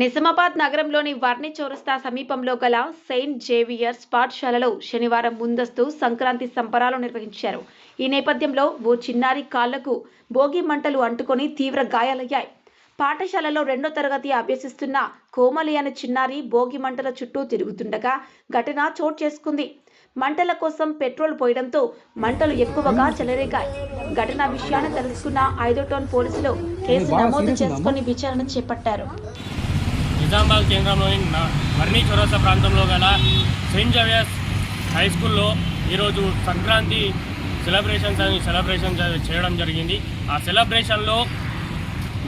నిజామాబాద్ నగరంలోని వర్ణి చౌరస్తా సమీపంలో గల సెయింట్ జేవియర్స్ పాఠశాలలో శనివారం ముందస్తు సంక్రాంతి సంబరాలు నిర్వహించారు. ఈ నేపథ్యంలో ఓ చిన్నారి కాళ్ళకు భోగి మంటలు అంటుకొని తీవ్ర గాయాలయ్యాయి. పాఠశాలలో రెండో తరగతి అభ్యసిస్తున్న కోమలి అనే చిన్నారి భోగి మంటల చుట్టూ తిరుగుతుండగా ఘటన చోటు చేసుకుంది. మంటల కోసం పెట్రోల్ పోయడంతో మంటలు ఎక్కువగా చెలరేగాయి. ఘటన విషయాన్ని తెలుసుకున్న ఐదో టౌన్ పోలీసులు కేసు నమోదు చేసుకుని విచారణ చేపట్టారు. నిజామాబాద్ కేంద్రంలోని వర్ణి చౌరస్తా ప్రాంతంలో గల సెయింట్ జవియర్స్ హై స్కూల్లో ఈరోజు సంక్రాంతి సెలబ్రేషన్స్ అని సెలబ్రేషన్ చేయడం జరిగింది. ఆ సెలబ్రేషన్లో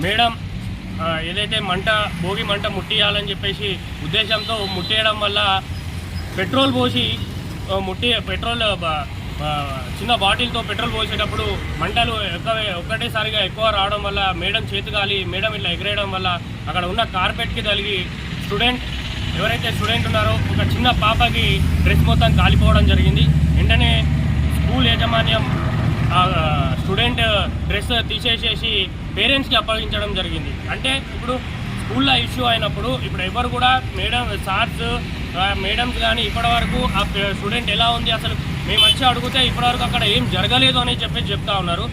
మేడం ఏదైతే మంట భోగి మంట ముట్టియాలని చెప్పేసి ఉద్దేశంతో ముట్టేయడం వల్ల పెట్రోల్ పోసి ముట్టి పెట్రోల్ చిన్న బాటిల్తో పెట్రోల్ పోసేటప్పుడు మంటలు ఒక్కటేసారిగా ఎక్కువ రావడం వల్ల మేడం చేతి గాలి మేడం ఇట్లా ఎగిరేయడం వల్ల అక్కడ ఉన్న కార్పెట్కి తగిలి స్టూడెంట్ ఎవరైతే స్టూడెంట్ ఉన్నారో ఒక చిన్న పాపకి డ్రెస్ మొత్తం కాలిపోవడం జరిగింది. వెంటనే స్కూల్ యాజమాన్యం స్టూడెంట్ డ్రెస్ తీసేసేసి పేరెంట్స్కి అప్పగించడం జరిగింది. అంటే ఇప్పుడు స్కూల్లో ఇష్యూ అయినప్పుడు ఇప్పుడు ఎవరు కూడా మేడం సార్స్ మేడమ్స్ కానీ ఇప్పటివరకు ఆ స్టూడెంట్ ఎలా ఉంది అసలు మేము వచ్చి అడిగితే ఇప్పటివరకు అక్కడ ఏం జరగలేదు అని చెప్పేసి చెప్తా ఉన్నారు.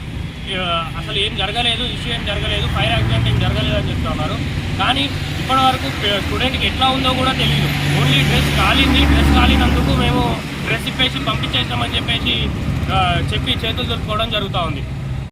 అసలు ఏం జరగలేదు ఇష్యూ ఏం జరగలేదు ఫైర్ యాక్సిడెంట్ ఏం జరగలేదు అని చెప్తా ఉన్నారు. కానీ ఇప్పటివరకు స్టూడెంట్కి ఎట్లా ఉందో కూడా తెలియదు ఓన్లీ డ్రెస్ కాలింది డ్రెస్ కాలినందుకు మేము డ్రెస్ ఇప్పేసి పంపించేసామని చెప్పేసి చెప్పి చేతులు దొరుకుకోవడం జరుగుతూ ఉంది.